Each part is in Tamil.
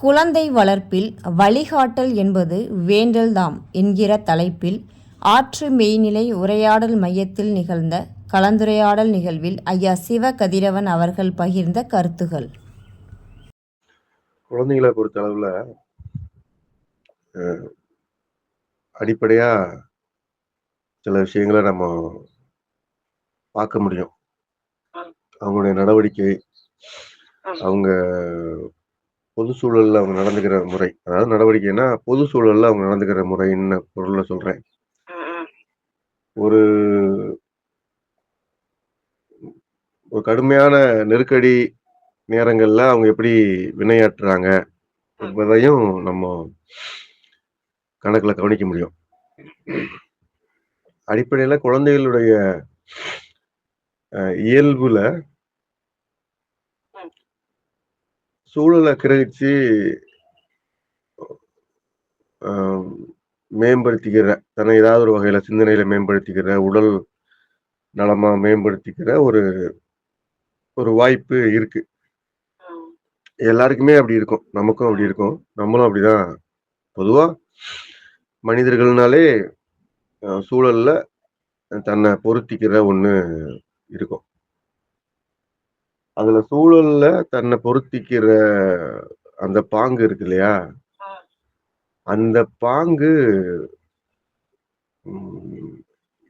குழந்தை வளர்ப்பில் வழிகாட்டல் என்பது வேண்டல்தாம் என்கிற தலைப்பில் ஆற்று மெய்நிலை உரையாடல் மையத்தில் நிகழ்ந்த கலந்துரையாடல் நிகழ்வில் ஐயா சிவ கதிரவன் அவர்கள் பகிர்ந்த கருத்துகள். குழந்தைகளை பொறுத்த அளவில் அடிப்படையாக சில விஷயங்களை நம்ம பார்க்க முடியும். அவங்களுடைய நடவடிக்கை அவங்க பொது சூழலில் அவங்க நடந்துக்கிற முறை. அதாவது நடவடிக்கைன்னா பொது சூழலில் அவங்க நடந்துக்கிற முறைன்னு பொருளில் சொல்கிறேன் ஒரு ஒரு கடுமையான நெருக்கடி நேரங்களில் அவங்க எப்படி வினையாற்றுறாங்க என்பதையும் நம்ம கணக்கில் கவனிக்க முடியும். அடிப்படையில் குழந்தைகளுடைய இயல்புல சூழலை கிரகிச்சு மேம்படுத்திக்கிற தன்னை ஏதாவது ஒரு வகையில சிந்தனையில மேம்படுத்திக்கிற உடல் நலமா மேம்படுத்திக்கிற ஒரு ஒரு வாய்ப்பு இருக்கு. எல்லாருக்குமே அப்படி இருக்கும். நமக்கும் அப்படி இருக்கும். நம்மளும் அப்படிதான். பொதுவா மனிதர்கள்னாலே சூழல்ல தன்னை பொருத்திக்கிற ஒண்ணு இருக்கும். அதுல சூழல்ல தன்னை பொருத்திக்கிற அந்த பாங்கு இருக்கு இல்லையா? அந்த பாங்கு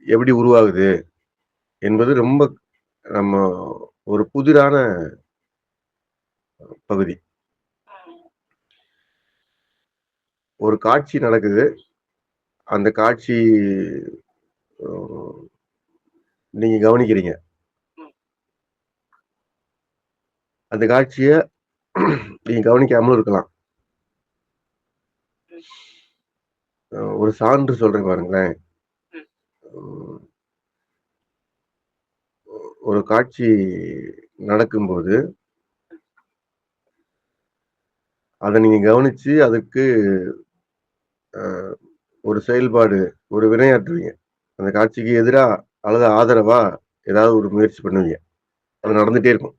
எப்படி உருவாகுது என்பது ரொம்ப நம்ம ஒரு புதிரான பகுதி. ஒரு காட்சி நடக்குது. அந்த காட்சி நீங்க கவனிக்கிறீங்க. அந்த காட்சியை நீங்க கவனிக்காமலும் இருக்கலாம். ஒரு சான்று சொல்றேன் பாருங்களேன். ஒரு காட்சி நடக்கும்போது அதை நீங்க கவனிச்சு அதுக்கு ஒரு செயல்பாடு ஒரு வினையாற்றுவீங்க. அந்த காட்சிக்கு எதிராக அல்லது ஆதரவா ஏதாவது ஒரு முயற்சி பண்ணுவீங்க. அது நடந்துட்டே இருக்கும்.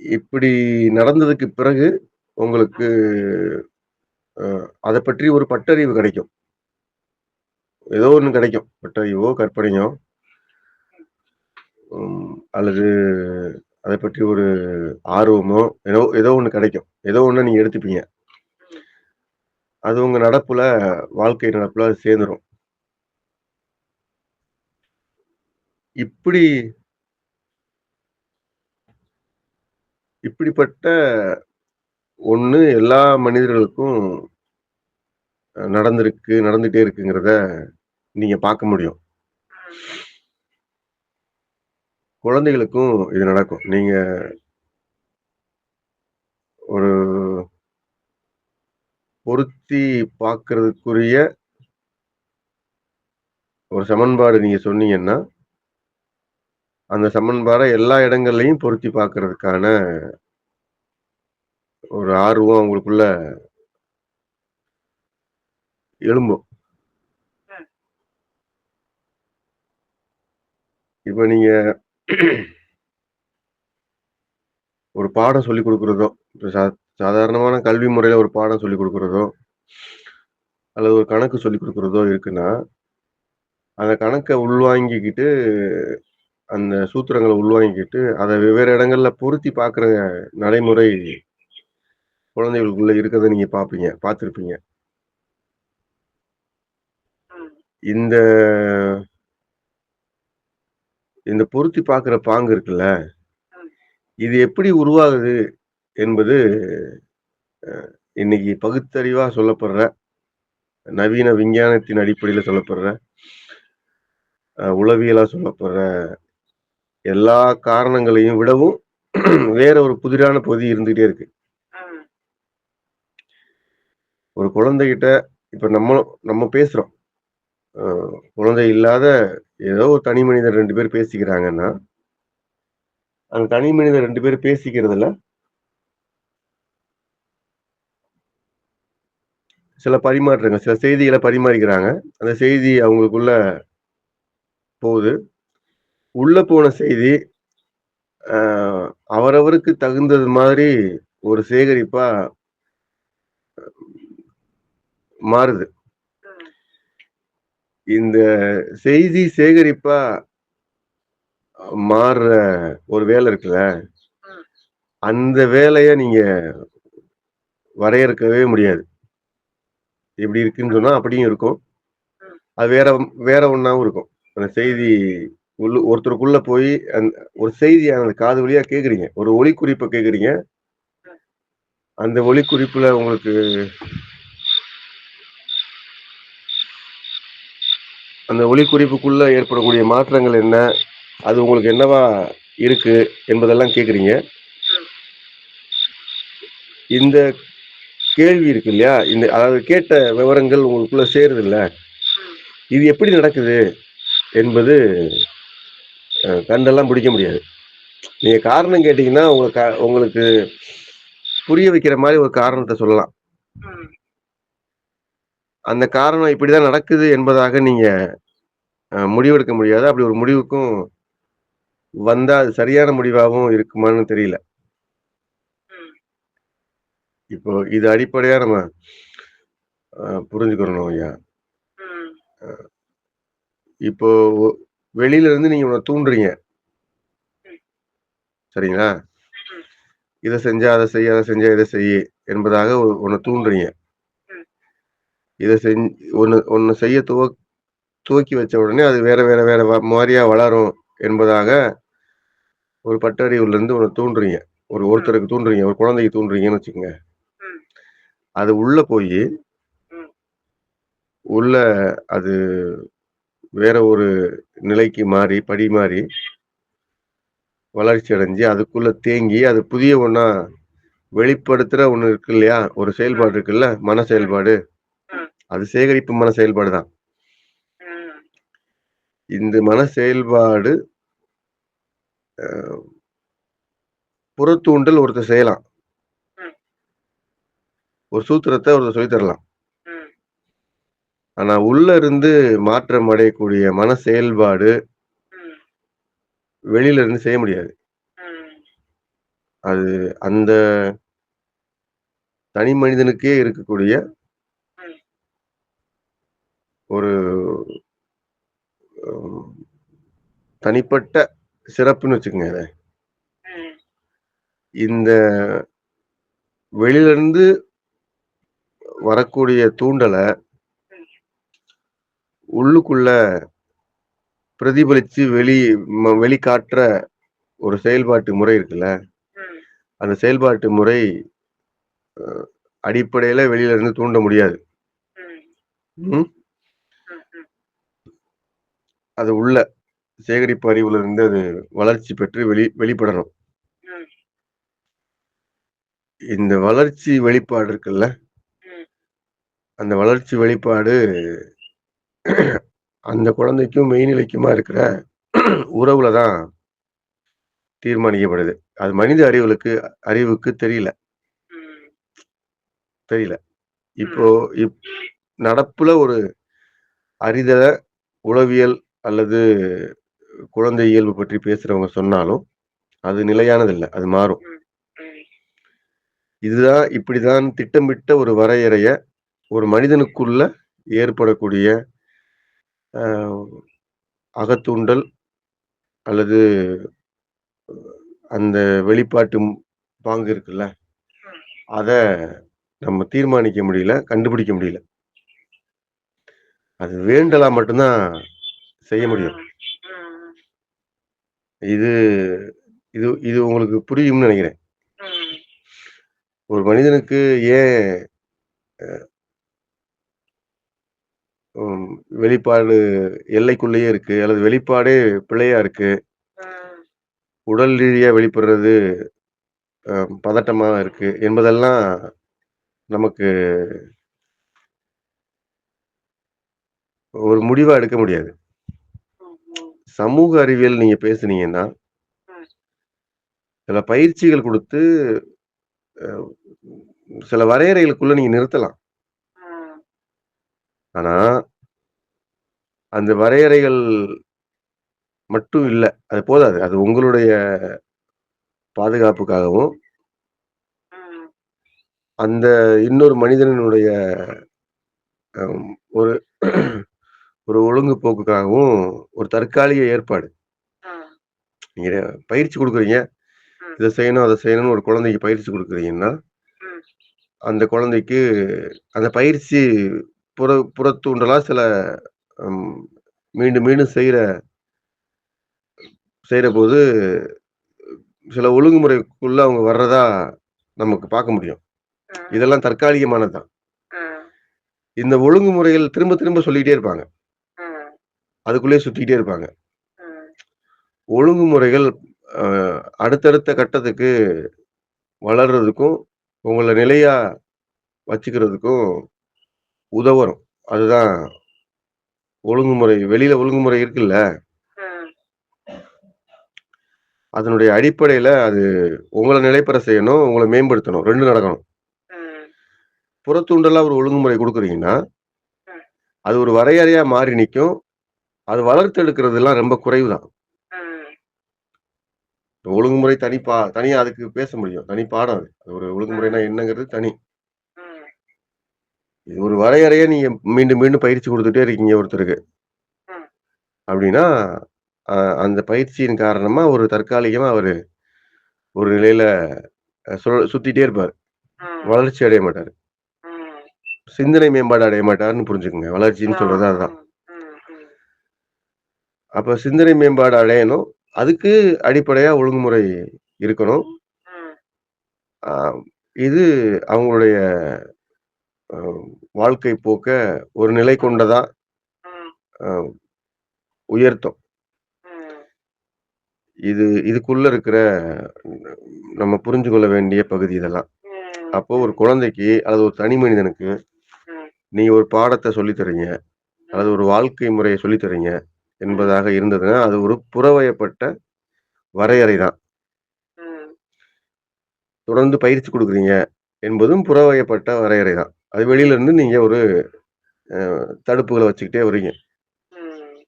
இப்படி நடந்ததுக்கு பிறகு உங்களுக்கு அதை பற்றி ஒரு பட்டறிவு கிடைக்கும். ஏதோ ஒன்று கிடைக்கும். பட்டறிவோ கற்பனையோ அல்லது அதை பற்றி ஒரு ஆர்வமோ ஏதோ ஏதோ ஒன்று கிடைக்கும். ஏதோ ஒன்று நீங்கள் எடுத்துப்பீங்க. அது உங்கள் நடப்பில் வாழ்க்கை நடப்பில் அது சேர்ந்துடும் இப்படி இப்படிப்பட்ட ஒண்ணு எல்லா மனிதர்களுக்கும் நடந்திருக்கு நடந்துட்டே இருக்குங்கிறத நீங்க பார்க்க முடியும். குழந்தைகளுக்கும் இது நடக்கும். நீங்க ஒரு பொருத்தி பார்க்கறதுக்குரிய ஒரு சமன்பாடு நீங்க சொன்னீங்கன்னா அந்த சமன்பாடை எல்லா இடங்கள்லையும் பொருத்தி பார்க்கறதுக்கான ஒரு ஆர்வம் அவங்களுக்குள்ள எழும்பும். இப்ப நீங்க ஒரு பாடம் சொல்லி கொடுக்குறதோ சாதாரணமான கல்வி முறையில ஒரு பாடம் சொல்லி கொடுக்குறதோ அல்லது ஒரு கணக்கு சொல்லி கொடுக்குறதோ இருக்குன்னா அந்த கணக்கை உள்வாங்கிக்கிட்டு அந்த சூத்திரங்களை உள்வாங்கிக்கிட்டு அதை வெவ்வேறு இடங்கள்ல பொருத்தி பார்க்குற நடைமுறை குழந்தைகளுக்குள்ள இருக்கிறத நீங்க பார்ப்பீங்க பார்த்துருப்பீங்க. இந்த இந்த பொருத்தி பார்க்குற பாங்கு இருக்குல்ல இது எப்படி உருவாகுது என்பது இன்னைக்கு பகுத்தறிவா சொல்லப்படுற நவீன விஞ்ஞானத்தின் அடிப்படையில் சொல்லப்படுற உளவியலா சொல்லப்படுற எல்லா காரணங்களையும் விடவும் வேற ஒரு புதிரான பகுதி இருந்துகிட்டே இருக்கு. ஒரு குழந்தைகிட்ட இப்ப நம்ம நம்ம பேசுறோம். குழந்தை இல்லாத ஏதோ ஒரு தனி மனிதர் ரெண்டு பேர் பேசிக்கிறாங்கன்னா அந்த தனி மனிதர் ரெண்டு பேர் பேசிக்கிறதுல சில பரிமாற்றங்கள் சில செய்திகளை பரிமாறிக்கிறாங்க. அந்த செய்தி அவங்களுக்குள்ள போகுது. உள்ள போன செய்தி அவரவருக்கு தகுந்தது மாதிரி ஒரு சேகரிப்பா மாறுது. இந்த செய்தி சேகரிப்பா மாறுற ஒரு வேலை இருக்குல்ல, அந்த வேலைய நீங்க வரையறுக்கவே முடியாது. இப்படி இருக்குன்னு சொன்னா அப்படியும் இருக்கும். அது வேற வேற ஒன்னாவும் இருக்கும். அந்த செய்தி உள்ள ஒருத்தருக்குள்ள போய் அந் ஒரு செய்தியை அந்த காது வழியா கேட்குறீங்க. ஒரு ஒளி கேட்குறீங்க. கேக்குறீங்க அந்த ஒலிக்குறிப்புல உங்களுக்கு அந்த ஒளி குறிப்புக்குள்ள ஏற்படக்கூடிய மாற்றங்கள் என்ன? அது உங்களுக்கு என்னவா இருக்கு? என்பதெல்லாம் கேட்குறீங்க. இந்த கேள்வி இருக்கு இல்லையா? இந்த அதாவது கேட்ட விவரங்கள் உங்களுக்குள்ள சேருதுல்ல. ம். இது எப்படி நடக்குது? என்பது கண்டெல்லாம் பிடிக்க முடியாது. நீங்க காரணம் கேட்டீங்கன்னா, உங்களுக்கு உங்களுக்கு புரிய வைக்கிற மாரி ஒரு காரணத்த சொல்லலாம். அந்த காரணம் இப்படிதான் நடக்குது என்பதாக நீங்க அ முடிவெடுக்க முடியாது. அப்படி ஒரு முடிவுக்கும் வந்தா அது சரியான முடிவாவும் இருக்குமான்னு தெரியல. இப்போ இது அடிப்படையா நம்ம புரிஞ்சுக்கிறணும் ஐயா. இப்போ வெளியில இருந்து நீங்க ஒண்ண தூண்டுறீங்க. சரிங்களா? இதை செஞ்சா அதை செய்ய அதை செஞ்சா இதை செய் என்பதாக உன்னை தூண்டுறீங்க. இதை இத ஒன்னு ஒன்னு செய்ய துவக் துவக்கி வச்ச உடனே அது வேற வேற வேற வ வளரும் என்பதாக ஒரு பட்டறிவுல இருந்து ஒன்று தூண்டுறீங்க. ஒரு ஒருத்தருக்கு தூண்டுறீங்க. ஒரு குழந்தைக்கு தூண்டுறீங்கன்னு வச்சுக்கோங்க அது உள்ள போய் உள்ள அது வேற ஒரு நிலைக்கு மாறி, படி மாறி வளர்ச்சி அடைஞ்சு, அதுக்குள்ள தேங்கி, அது புதிய ஒன்றா வெளிப்படுத்துற ஒன்று இருக்கு இல்லையா? ஒரு செயல்பாடு இருக்குல்ல, மன செயல்பாடு. அது சேகரிப்பு மன செயல்பாடு தான். இந்த மன செயல்பாடு புறத்தூண்டல் ஒருத்தர் செய்யலாம். ஒரு சூத்திரத்தை ஒருத்தர் சொல்லி தரலாம். ஆனா உள்ள இருந்து மாற்றம் அடையக்கூடிய மன செயல்பாடு வெளியில இருந்து செய்ய முடியாது. அது அந்த தனி மனிதனுக்கே இருக்கக்கூடிய ஒரு தனிப்பட்ட சிறப்புன்னு வச்சுக்கோங்க இந்த வெளியில இருந்து வரக்கூடிய தூண்டலை உள்ளுக்குள்ள பிரதிபலிச்சு வெளி வெளிக்காட்டுற ஒரு செயல்பாட்டு முறை இருக்குல்ல. அந்த செயல்பாட்டு முறை அடிப்படையில வெளியில இருந்து தூண்ட முடியாது. அது உள்ள சேகரிப்பு அறிவுல இருந்து அது வளர்ச்சி பெற்று வெளி வெளிப்படணும். இந்த வளர்ச்சி வெளிப்பாடு இருக்குல்ல. அந்த வளர்ச்சி வெளிப்பாடு அந்த குழந்தைக்கும் மெய்நிலைக்குமா இருக்கிற உறவுல தான் தீர்மானிக்கப்படுது. அது மனித அறிவுகளுக்கு அறிவுக்கு தெரியல. தெரியல. இப்போ. இப் நடப்புல ஒரு அறிதல, உளவியல் அல்லது குழந்தை இயல்பு பற்றி பேசுறவங்க சொன்னாலும், அது நிலையானது இல்ல. அது மாறும். இதுதான் இப்படிதான் திட்டமிட்ட ஒரு வரையறைய ஒரு மனிதனுக்குள்ள ஏற்படக்கூடிய அகத்தூண்டல் அல்லது அந்த வெளிப்பாட்டு பாங்கு இருக்குல்ல. அத நம்ம தீர்மானிக்க முடியல, கண்டுபிடிக்க முடியல. அது வேண்டலா மட்டும் தான் செய்ய முடியும். இது இது இது உங்களுக்கு புரியும்னு நெனைக்கிறேன். ஒரு மனிதனுக்கு ஏன் வெளிப்பாடு எல்லைக்குள்ளேயே இருக்கு, அல்லது வெளிப்பாடே பிழையா இருக்கு. உடல் ரீதியா வெளிப்படுறது பதட்டமா இருக்கு என்பதெல்லாம் நமக்கு ஒரு முடிவா எடுக்க முடியாது. சமூக அறிவியல் நீங்க பேசுனீங்கன்னா. சில பயிற்சிகள் குடுத்து சில வரையறைகளுக்குள்ள நீங்க நிறுத்தலாம். ஆனா அந்த வரையறைகள் மட்டும் இல்ல. அது போதாது. அது உங்களுடைய பாதுகாப்புக்காகவும். அந்த இன்னொரு மனிதனுடைய ஒரு ஒரு ஒழுங்கு போக்குக்காகவும் ஒரு தற்காலிக ஏற்பாடு. நீங்க பயிற்சி கொடுக்குறீங்க. இதை செய்யணும் அதை செய்யணும்னு ஒரு குழந்தைக்கு பயிற்சி கொடுக்குறீங்கன்னா. அந்த குழந்தைக்கு அந்த பயிற்சி புற புறத்தூண்டலா சில மீண்டும் மீண்டும் செய்யற செய்யற போது சில ஒழுங்குமுறைக்குள்ள அவங்க வர்றதா நமக்கு பார்க்க முடியும். இதெல்லாம் தற்காலிகமானது தான் ம். இந்த ஒழுங்குமுறைகள் திரும்ப திரும்ப சொல்லிக்கிட்டே இருப்பாங்க. அதுக்குள்ளேயே சுத்திக்கிட்டே இருப்பாங்க. ஒழுங்குமுறைகள் அடுத்தடுத்த கட்டத்துக்கு வளர்றதுக்கும் உங்களை நிலையா வச்சுக்கிறதுக்கும் உதவரும் அதுதான் ஒழுங்குமுறை வெளியில ஒழுங்குமுறை இருக்குல்ல. அதனுடைய அடிப்படையில அது உங்களை நிலைப்பெற செய்யணும் உங்களை மேம்படுத்தணும் ரெண்டு நடக்கணும். புறத்தூண்டலா ஒரு ஒழுங்குமுறை கொடுக்குறீங்கன்னா. அது ஒரு வரையறையா மாறி நிற்கும் அது வளர்த்தெடுக்கிறதுலாம் ரொம்ப குறைவு தான். ஒழுங்குமுறை தனி பா தனியா அதுக்கு பேச முடியும் தனி பாடம் அது ஒரு ஒழுங்குமுறைனா என்னங்கிறது தனி. இது ஒரு வரையறையா நீங்க மீண்டும் மீண்டும் பயிற்சி கொடுத்துட்டே இருக்கீங்க ஒருத்தருக்கு. அப்படின்னா அந்த பயிற்சியின் காரணமா ஒரு தற்காலிகமா அவரு ஒரு நிலையில சுழ- சுத்திட்டே இருப்பார். வளர்ச்சி அடைய மாட்டார். சிந்தனை மேம்பாடு அடைய மாட்டாருன்னு புரிஞ்சுக்கோங்க வளர்ச்சின்னு சொல்றது அதுதான். அப்ப சிந்தனை மேம்பாடு அடையணும் அதுக்கு அடிப்படையா ஒழுங்குமுறை இருக்கணும் இது அவங்களுடைய வாழ்க்கை போக்க ஒரு நிலை கொண்டதா உயர்த்தும். இது இதுக்குள்ள இருக்கிற நம்ம புரிஞ்சு கொள்ள வேண்டிய பகுதி இதெல்லாம். அப்போ ஒரு குழந்தைக்கு அல்லது ஒரு தனி மனிதனுக்கு. நீங்க ஒரு பாடத்தை சொல்லித் தர்றீங்க அல்லது ஒரு வாழ்க்கை முறையை சொல்லித் தர்றீங்க என்பதாக இருந்ததுன்னா அது ஒரு புறவயப்பட்ட வரையறை தான். தொடர்ந்து பயிற்சி கொடுக்குறீங்க என்பதும் புறவயப்பட்ட வரையறை தான் அது வெளியில இருந்து நீங்க ஒரு தடுப்புகளை வச்சுக்கிட்டே வர்றீங்க ம்.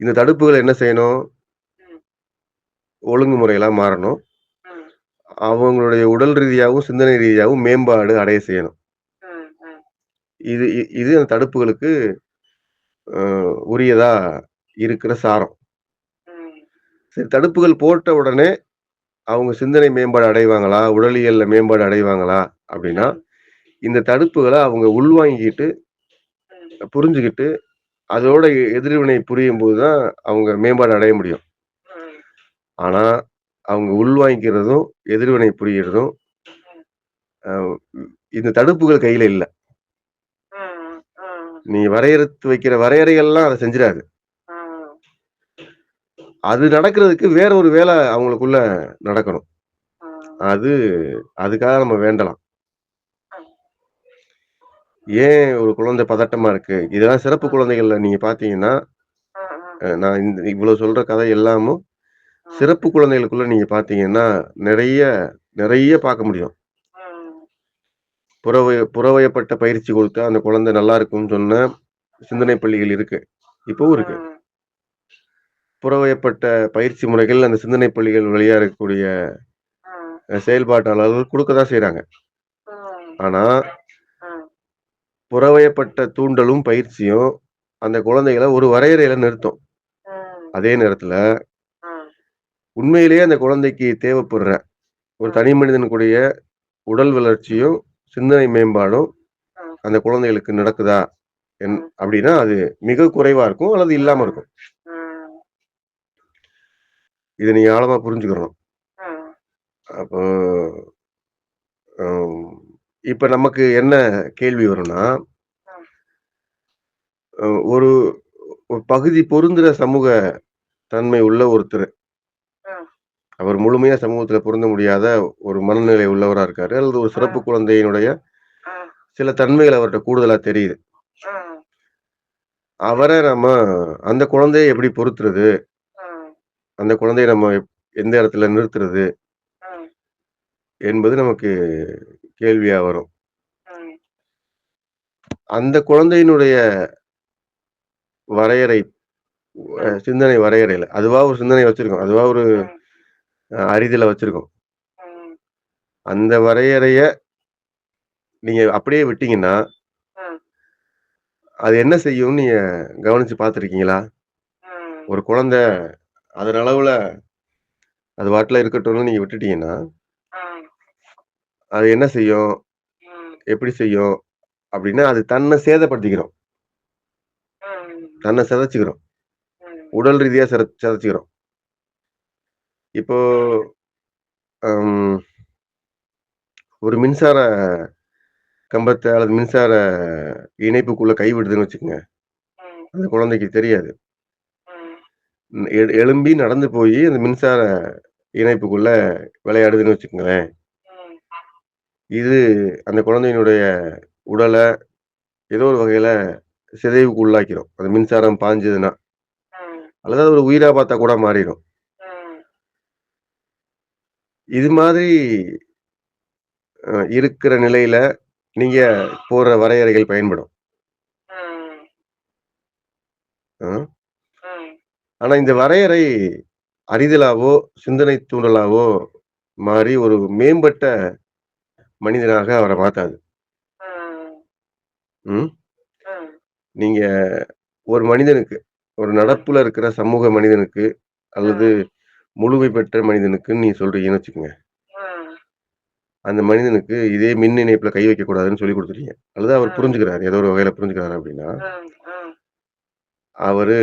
இந்த தடுப்புகள் என்ன செய்யணும் ம். ஒழுங்குமுறைகளா மாறணும். அவங்களுடைய உடல் ரீதியாகவும் சிந்தனை ரீதியாகவும் மேம்பாடு அடைய செய்யணும். இது இது அந்த தடுப்புகளுக்கு உரியதா இருக்கிற சாரம். சரி தடுப்புகள் போட்ட உடனே அவங்க சிந்தனை மேம்பாடு அடைவாங்களா உடலியல்ல மேம்பாடு அடைவாங்களா அப்படின்னா இந்த தடுப்புகளை அவங்க உள்வாங்கிக்கிட்டு புரிஞ்சுக்கிட்டு அதோட எதிர்வினை புரியும் போதுதான் அவங்க மேம்பாடு அடைய முடியும். ஆனா அவங்க உள்வாங்கிக்கிறதும் எதிர்வினை புரியறதும் இந்த தடுப்புகள் கையில இல்ல. நீ வரையறுத்து வைக்கிற வரையறைகள்லாம் அதை செஞ்சிடாது. அது நடக்கிறதுக்கு வேற ஒரு வேலை அவங்களுக்குள்ள நடக்கணும். அது அதுக்காக நம்ம வேண்டலாம். ஏன் ஒரு குழந்தை பதட்டமா இருக்கு இதெல்லாம் சிறப்பு குழந்தைகள்ல நீங்க பாத்தீங்கன்னா நான் இந்த இவ்வளவு சொல்ற கதை எல்லாமும் சிறப்பு குழந்தைகளுக்குள்ள நீங்க பாத்தீங்கன்னா நிறைய நிறைய பார்க்க முடியும். புறவய புறவயப்பட்ட பயிற்சி கொடுத்தா அந்த குழந்தை நல்லா இருக்கும்னு சொன்ன சிந்தனை பள்ளிகள் இருக்கு இப்பவும் இருக்கு. புறவயப்பட்ட பயிற்சி முறைகள் அந்த சிந்தனை பள்ளிகள் வழியா இருக்கக்கூடிய செயல்பாட்டாளர்கள் கொடுக்கதான் செய்றாங்க ம். ஆனா. புறவயப்பட்ட தூண்டலும் பயிற்சியும் அந்த குழந்தைகளை ஒரு வரையறையில நிறுத்தும். அதே நேரத்துல. உண்மையிலேயே அந்த குழந்தைக்கு தேவைப்படுற ஒரு தனி மனிதனுக்குடைய உடல் வளர்ச்சியும் சிந்தனை மேம்பாடும். அந்த குழந்தைகளுக்கு நடக்குதா என். அப்படின்னா அது மிக குறைவா இருக்கும் அல்லது இல்லாம இருக்கும். இதை நீங்க ஆழமா புரிஞ்சுக்கணும் ம். அப்போ இப்ப நமக்கு என்ன கேள்வி வரும்னா ஒரு ஒரு பகுதி பொருந்துற சமூக தன்மை உள்ள ஒருத்தர். அவர் முழுமையா சமூகத்துல பொருந்த முடியாத ஒரு மனநிலை உள்ளவரா இருக்காரு அல்லது ஒரு சிறப்பு குழந்தையினுடைய. சில தன்மைகள் அவர்கிட்ட கூடுதலா தெரியுது. அவரை நம்ம அந்த குழந்தையை எப்படி பொறுத்துறது. அந்த குழந்தையை நம்ம எந்த இடத்துல நிறுத்துறது. என்பது நமக்கு கேள்வியா வரும். அந்த குழந்தையினுடைய வரையறை சிந்தனை வரையறையில அதுவா ஒரு சிந்தனை வச்சிருக்கோம் அதுவா ஒரு ம். அ அறிதல வச்சிருக்கும். அந்த வரையறைய நீங்க அப்படியே விட்டீங்கன்னா. அது என்ன செய்யும்னு நீங்க கவனிச்சு பார்த்துருக்கீங்களா? ஒரு குழந்தை அதன் அளவுல அது பாட்டுல இருக்கட்டும்னு நீங்க விட்டுட்டீங்கன்னா. அது என்ன செய்யும்? எப்படி செய்யும்? அப்படின்னா, அது தன்னை சேதப்படுத்திக்கிறோம் தன்னை சிதைச்சுக்கிறோம் உடல் ரீதியா சித சிதைச்சுக்கிறோம் இப்போ ஒரு மின்சார கம்பத்தை அல்லது மின்சார இணைப்புக்குள்ள கைவிடுதுன்னு வச்சுக்கோங்க அந்த குழந்தைக்கு தெரியாது. எழும்பி நடந்து போய் அந்த மின்சார இணைப்புக்குள்ள விளையாடுதுன்னு வச்சுக்கோங்களேன் இது அந்த குழந்தையினுடைய உடல ஏதோ ஒரு வகையில சிதைவுக்கு உள்ளாக்கிரும். அந்த மின்சாரம் பாய்ஞ்சதுன்னா. ம். அல்லது ஒரு உயிரா பார்த்தா கூட மாறிரும். ம். இது மாதிரி இருக்கிற நிலையில நீங்க போடுற வரையறைகள் பயன்படும். ஆனா இந்த வரையறை அறிதலாவோ, சிந்தனை தூண்டலாவோ மாறி ஒரு மேம்பட்ட மனிதனாக அவர மாத்தாது. ம். நீங்க ஒரு மனிதனுக்கு, ஒரு நடப்புல இருக்கிற சமூக மனிதனுக்கு, அல்லது. முழுமை பெற்ற மனிதனுக்குன்னு நீங்க சொல்றீங்கன்னு வச்சுக்கங்க. அந்த மனிதனுக்கு இதே மின் இணைப்புல கை வைக்கக்கூடாதுன்னு சொல்லிக் குடுத்துட்டீங்க. அல்லது அவர். புரிஞ்சுக்கிறாரு. ஏதோ ஒரு வகையில புரிஞ்சுக்கிறாரு அப்படின்னா. அவரு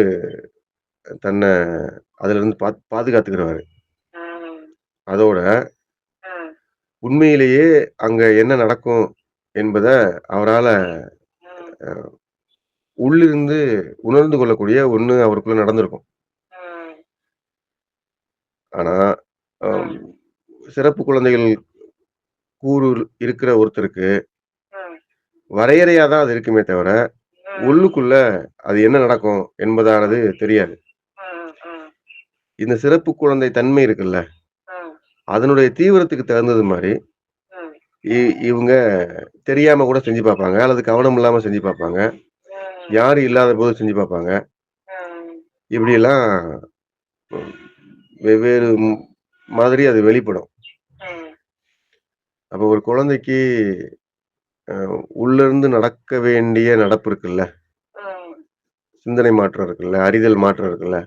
தன்ன அதிலிருந்து பாத் பாதுகாத்துக்கிருவாரு. ம். அதோட. உண்மையிலேயே அங்க என்ன நடக்கும் என்பத அவரால உள்ளிருந்து உணர்ந்து கொள்ளக்கூடிய ஒண்ணு அவருக்குள்ள நடந்திருக்கும். ஆனா. சிறப்பு குழந்தைகள் கூறு இருக்கிற ஒருத்தருக்கு. வரையறையா தான் அது இருக்குமே தவிர. உள்ளுக்குள்ள அது என்ன நடக்கும் என்பதானது தெரியாது. இந்த சிறப்பு குழந்தை தன்மை இருக்குல்ல. அதனுடைய தீவிரத்துக்கு தகுந்தது மாரி, ம். இ இவுங்க தெரியாம கூட செஞ்சு பார்ப்பாங்க. அல்லது கவனம் இல்லாம செஞ்சு பார்ப்பாங்க. யாரும் இல்லாதபோது செஞ்சு பார்ப்பாங்க. இப்படியெல்லாம் வெவ்வேறு மாதிரி அது வெளிப்படும். அப்போ ஒரு குழந்தைக்கு அ உள்ளிருந்து நடக்க வேண்டிய நடப்பு இருக்குல்ல. சிந்தனை மாற்றம் இருக்குல்ல, அறிதல் மாற்றம் இருக்குல்ல.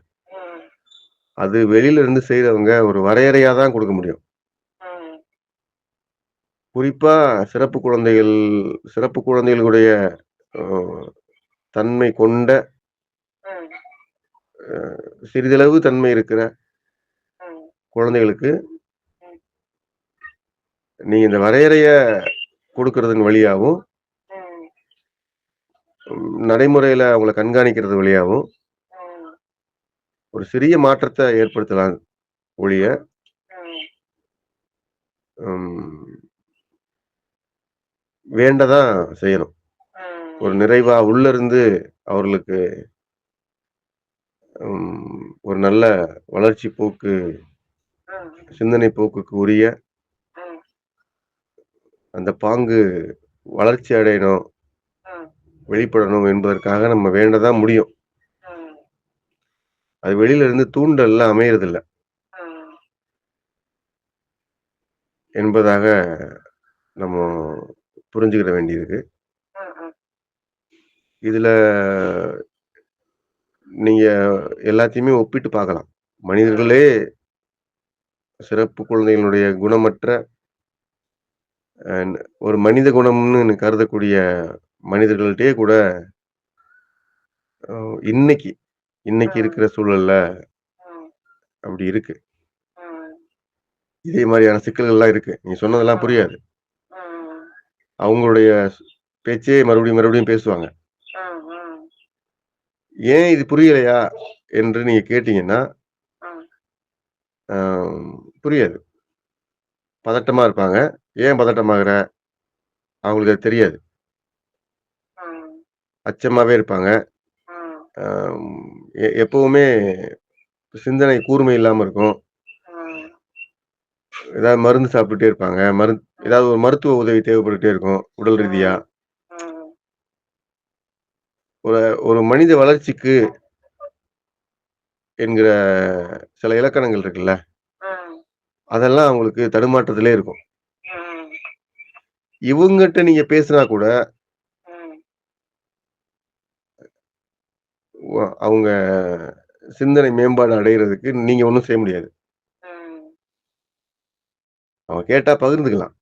அது வெளியில இருந்து செய்றவங்க ஒரு வரையறையா தான் குடுக்க முடியும். குறிப்பா சிறப்பு குழந்தைகள் சிறப்பு குழந்தைகளுடைய தன்மை கொண்ட சிறிதளவு தன்மை இருக்கிற. குழந்தைகளுக்கு. நீங்க இந்த வரையறைய குடுக்கறதன் வழியாவும், ம். ம் நடைமுறையில அவங்கள கண்காணிக்கிறது வழியாவும், ம். ஒரு சிறிய மாற்றத்தை ஏற்படுத்தலாம் ஒழிய, வேண்டதான் செய்யணும். ஒரு நிறைவா உள்ள இருந்து அவர்களுக்கு ஒரு நல்ல வளர்ச்சி போக்கு, சிந்தனை போக்குக்கு உரிய அந்த பாங்கு வளர்ச்சி அடையணும், வெளிப்படணும் என்பதற்காக நம்ம வேண்டதான் முடியும். அது வெளியில இருந்து தூண்டல்லாம் அமையறதில்ல. என்பதாக நம்ம புரிஞ்சுக்கிட வேண்டியிருக்கு. இதுல நீங்க எல்லாத்தையுமே ஒப்பிட்டு பார்க்கலாம். மனிதர்களே சிறப்பு குழந்தைகளுடைய குணமற்ற ஒரு மனித குணம்னு கருதக்கூடிய மனிதர்கள்ட்டயே கூட இன்னைக்கு இன்னைக்கு. இருக்கிற சூழல்ல. அப்படி இருக்கு. இதே மாரியான சிக்கல்கள்லாம் இருக்கு. நீங்க சொன்னதெல்லாம். புரியாது. அவங்களுடைய பேச்சே மறுபடியும் மறுபடியும் பேசுவாங்க. ஏன் இது புரியலையா? என்று நீங்க கேட்டீங்கன்னா, புரியாது. பதட்டமா இருப்பாங்க. ஏன் பதட்டமாகுற? அவங்களுக்கு அது தெரியாது. அச்சமாவே இருப்பாங்க. எப்பவுமே சிந்தனை கூர்மை இல்லாம இருக்கும். ஏதாவது மருந்து சாப்பிட்டுட்டே இருப்பாங்க. மருந் ம். ஏதாவது ஒரு மருத்துவ உதவி தேவைப்பட்டுட்டே இருக்கும், உடல் ரீதியா. ஒரு ஒரு மனித வளர்ச்சிக்கு என்கிற சில இலக்கணங்கள் இருக்குல்ல. அதெல்லாம் அவங்களுக்கு தடுமாற்றத்திலே இருக்கும். இவங்கட்ட நீங்க பேசினா கூட ம். வ அவங்க சிந்தனை மேம்பாடு அடையறதுக்கு நீங்க ஒண்ணும் செய்ய முடியாது. அவங்க கேட்டா பகிர்ந்துக்கலாம்.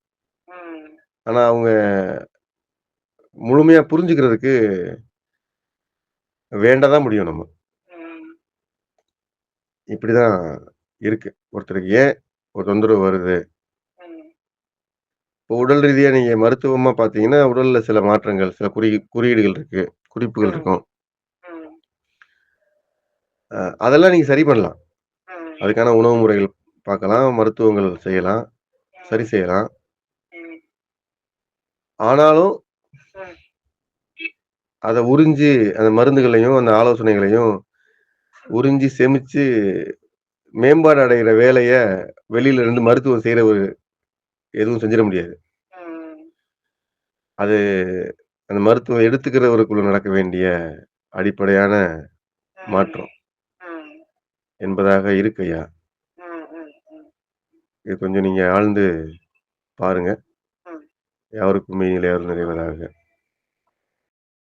ஆனா அவங்க முழுமையா புரிஞ்சுக்கிறதுக்கு வேண்ட தான் முடியும் நம்ம. இப்படிதான் இருக்கு. ஒருத்தருக்கு ஏன் ஒரு தொந்தரவு வருது? இப்போ உடல் ரீதியா நீங்க மருத்துவமா பார்த்தீங்கன்னா, உடல்ல சில மாற்றங்கள், சில குறி குறியீடுகள் இருக்கு. குறிப்புகள். இருக்கும். அதெல்லாம் நீங்க சரி பண்ணலாம். அதுக்கான உணவு முறைகள் பார்க்கலாம். மருத்துவங்கள் செய்யலாம். சரி. செய்யலாம். ஆனாலும். அத உறிஞ்சு அந்த மருந்துகளையும், அந்த ஆலோசனைகளையும் உறிஞ்சி செமிச்சு மேம்பாடு அடையிற வேலைய வெளியில இருந்து மருத்துவம் செய்ற ஒரு எதுவும் செஞ்சிட முடியாது. அது அந்த மருத்துவம் எடுத்துக்கிறவருக்குள்ள நடக்க வேண்டிய அடிப்படையான. மாற்றம். என்பதாக இருக்கு ஐயா. ம். ம். ம். இது கொஞ்சம் நீங்க ஆழ்ந்து பாருங்க. ம். யாவருக்கும் மெய்நிலை அருள் நிறைவதாக.